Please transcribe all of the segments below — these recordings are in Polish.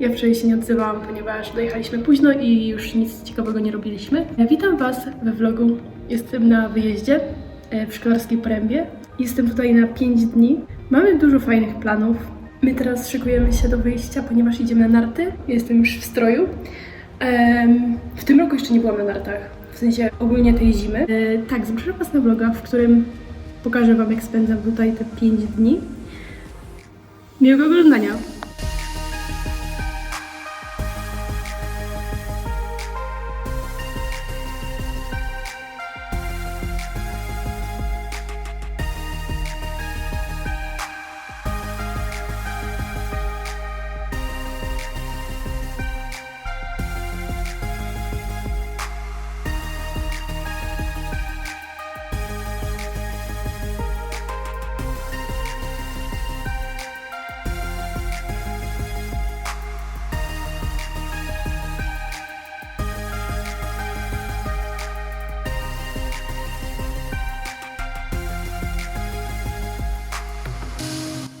Ja wczoraj się nie odzywałam, ponieważ dojechaliśmy późno i już nic ciekawego nie robiliśmy. Witam Was we vlogu. Jestem na wyjeździe e, w Szklarskiej Porębie. Jestem tutaj na 5 dni. Mamy dużo fajnych planów. My teraz szykujemy się do wyjścia, ponieważ idziemy na narty. Jestem już w stroju. W tym roku jeszcze nie byłam na nartach, w sensie ogólnie tej zimy. E, tak, zapraszam Was na vloga, w którym pokażę Wam, jak spędzam tutaj te 5 dni. Miłego oglądania!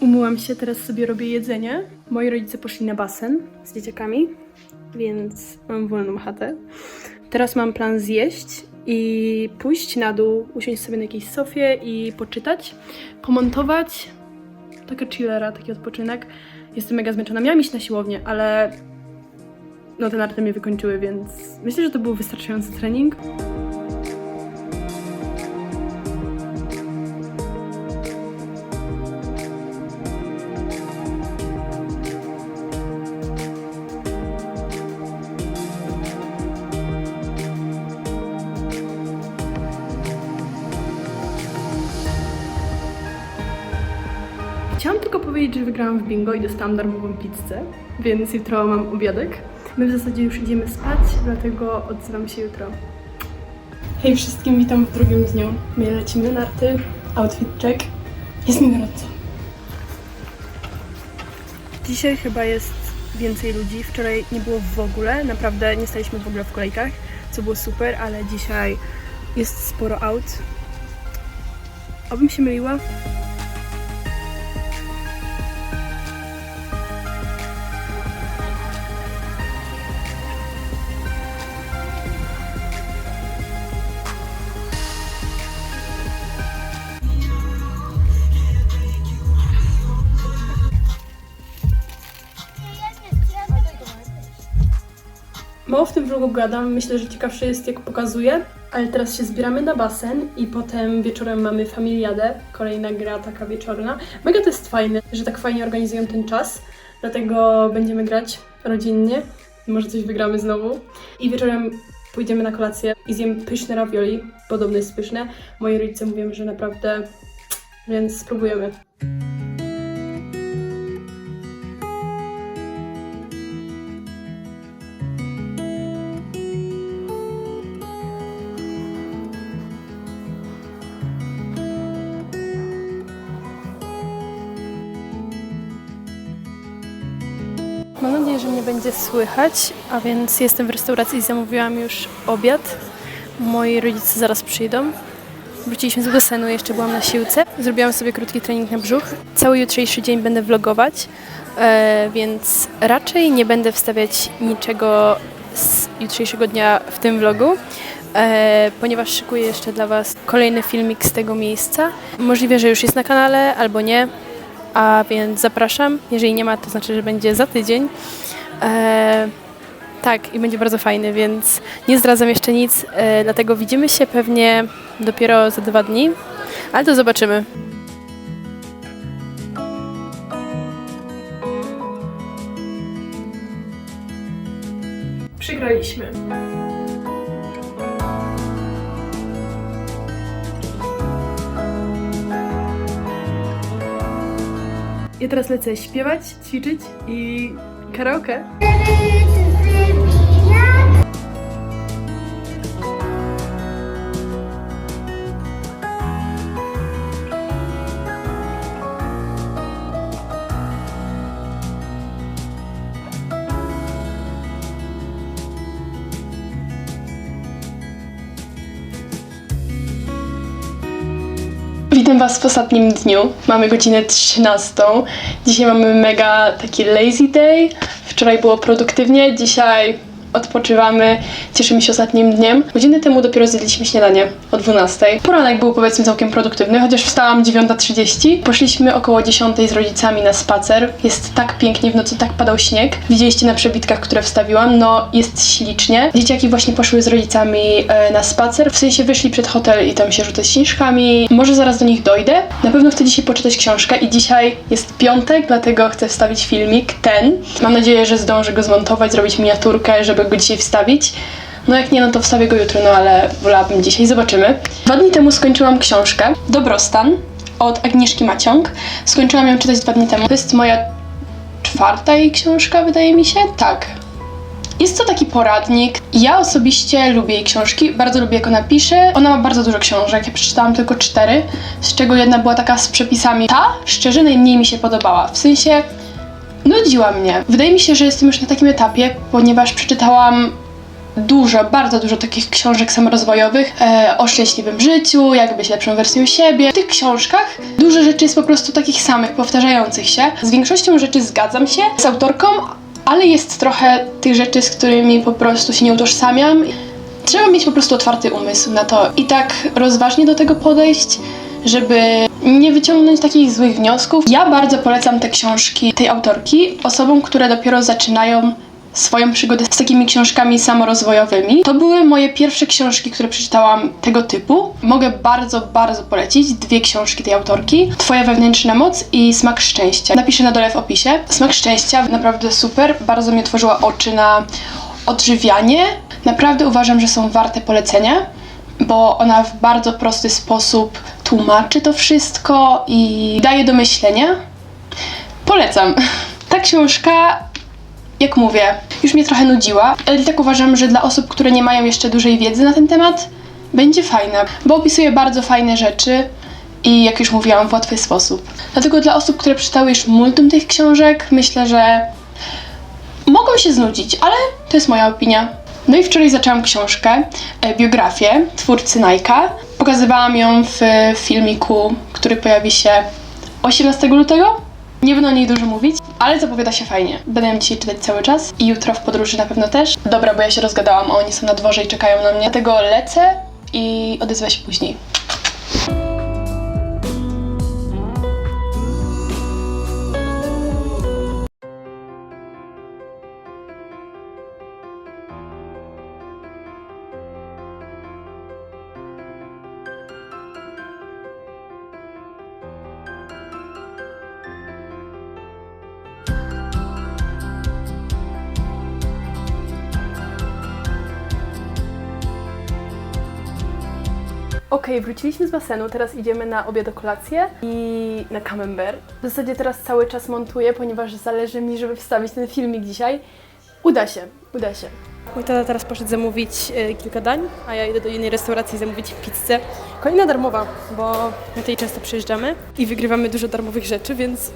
Umyłam się, teraz sobie robię jedzenie. Moi rodzice poszli na basen z dzieciakami, więc mam wolną chatę. Teraz mam plan zjeść i pójść na dół, usiąść sobie na jakiejś sofie i poczytać, pomontować. Taka chillera, taki odpoczynek. Jestem mega zmęczona. Miałam iść na siłownię, ale no te narty mnie wykończyły, więc myślę, że to był wystarczający trening. Powiedzieć, że wygrałam w bingo i dostałam darmową pizzę, więc jutro mam obiadek. My w zasadzie już idziemy spać, dlatego odzywam się jutro. Hej wszystkim, witam w drugim dniu. My lecimy na narty, outfit check. Jest mi gorąco. Dzisiaj chyba jest więcej ludzi. Wczoraj nie było w ogóle, naprawdę nie staliśmy w ogóle w kolejkach, co było super, ale dzisiaj jest sporo aut. Obym się myliła. Mało w tym vlogu gadam, myślę, że ciekawsze jest jak pokazuję, ale teraz się zbieramy na basen i potem wieczorem mamy familiadę, kolejna gra taka wieczorna. Mega to jest fajne, że tak fajnie organizują ten czas, dlatego będziemy grać rodzinnie, może coś wygramy znowu. I wieczorem pójdziemy na kolację i zjem pyszne ravioli, podobno jest pyszne. Moi rodzice mówią, że naprawdę, więc spróbujemy. Że mnie będzie słychać, a więc jestem w restauracji i zamówiłam już obiad. Moi rodzice zaraz przyjdą. Wróciliśmy z basenu, jeszcze byłam na siłce. Zrobiłam sobie krótki trening na brzuch. Cały jutrzejszy dzień będę vlogować, e, więc raczej nie będę wstawiać niczego z jutrzejszego dnia w tym vlogu, e, ponieważ szykuję jeszcze dla Was kolejny filmik z tego miejsca. Możliwe, że już jest na kanale, albo nie, a więc zapraszam. Jeżeli nie ma, to znaczy, że będzie za tydzień. E, tak, i będzie bardzo fajny, więc nie zdradzam jeszcze nic, e, dlatego widzimy się pewnie dopiero za dwa dni, ale to zobaczymy. Przegraliśmy. Ja teraz lecę śpiewać, ćwiczyć i Carol. Witam Was w ostatnim dniu. Mamy godzinę 13. Dzisiaj mamy mega taki lazy day. Wczoraj było produktywnie, dzisiaj odpoczywamy. Cieszymy się ostatnim dniem. Godzinę temu dopiero zjedliśmy śniadanie o 12. Poranek był powiedzmy całkiem produktywny, chociaż wstałam 9.30. Poszliśmy około 10 z rodzicami na spacer. Jest tak pięknie, w nocy tak padał śnieg. Widzieliście na przebitkach, które wstawiłam. No, jest ślicznie. Dzieciaki właśnie poszły z rodzicami e, na spacer. W sensie wyszli przed hotel i tam się rzucać śnieżkami. Może zaraz do nich dojdę. Na pewno chcę dzisiaj poczytać książkę i dzisiaj jest piątek, dlatego chcę wstawić filmik ten. Mam nadzieję, że zdążę go zmontować, zrobić miniaturkę, żeby go dzisiaj wstawić. No jak nie, no to wstawię go jutro, no ale wolałabym dzisiaj. Zobaczymy. Dwa dni temu skończyłam książkę Dobrostan od Agnieszki Maciąg. Skończyłam ją czytać dwa dni temu. To jest moja czwarta jej książka, wydaje mi się. Tak, jest to taki poradnik. Ja osobiście lubię jej książki, bardzo lubię jak ona pisze. Ona ma bardzo dużo książek, ja przeczytałam tylko cztery, z czego jedna była taka z przepisami. Ta, szczerze, najmniej mi się podobała. W sensie, nudziła mnie. Wydaje mi się, że jestem już na takim etapie, ponieważ przeczytałam dużo, bardzo dużo takich książek samorozwojowych e, o szczęśliwym życiu, jak być lepszą wersją siebie. W tych książkach dużo rzeczy jest po prostu takich samych, powtarzających się. Z większością rzeczy zgadzam się z autorką, ale jest trochę tych rzeczy, z którymi po prostu się nie utożsamiam. Trzeba mieć po prostu otwarty umysł na to i tak rozważnie do tego podejść, żeby nie wyciągnąć takich złych wniosków. Ja bardzo polecam te książki tej autorki osobom, które dopiero zaczynają swoją przygodę z takimi książkami samorozwojowymi. To były moje pierwsze książki, które przeczytałam tego typu. Mogę bardzo, bardzo polecić dwie książki tej autorki. Twoja wewnętrzna moc i Smak Szczęścia. Napiszę na dole w opisie. Smak Szczęścia naprawdę super, bardzo mi otworzyła oczy na odżywianie. Naprawdę uważam, że są warte polecenia, bo ona w bardzo prosty sposób tłumaczy to wszystko i daje do myślenia. Polecam. Ta książka jak mówię, już mnie trochę nudziła, ale tak uważam, że dla osób, które nie mają jeszcze dużej wiedzy na ten temat, będzie fajna, bo opisuje bardzo fajne rzeczy i jak już mówiłam, w łatwy sposób. Dlatego dla osób, które przeczytały już multum tych książek, myślę, że mogą się znudzić, ale to jest moja opinia. No i wczoraj zaczęłam książkę, e, biografię twórcy Nike'a. Pokazywałam ją w filmiku, który pojawi się 18 lutego. Nie będę o niej dużo mówić, ale zapowiada się fajnie. Będę ją dzisiaj czytać cały czas i jutro w podróży na pewno też. Dobra, bo ja się rozgadałam, a oni są na dworze i czekają na mnie. Dlatego lecę i odezwę się później. Okej, wróciliśmy z basenu, teraz idziemy na obiad o kolację i na camembert. W zasadzie teraz cały czas montuję, ponieważ zależy mi, żeby wstawić ten filmik dzisiaj. Uda się, uda się. Mój tata teraz poszedł zamówić e, kilka dań, a ja idę do innej restauracji zamówić pizzę. Kolejna darmowa, bo my tutaj często przyjeżdżamy i wygrywamy dużo darmowych rzeczy, więc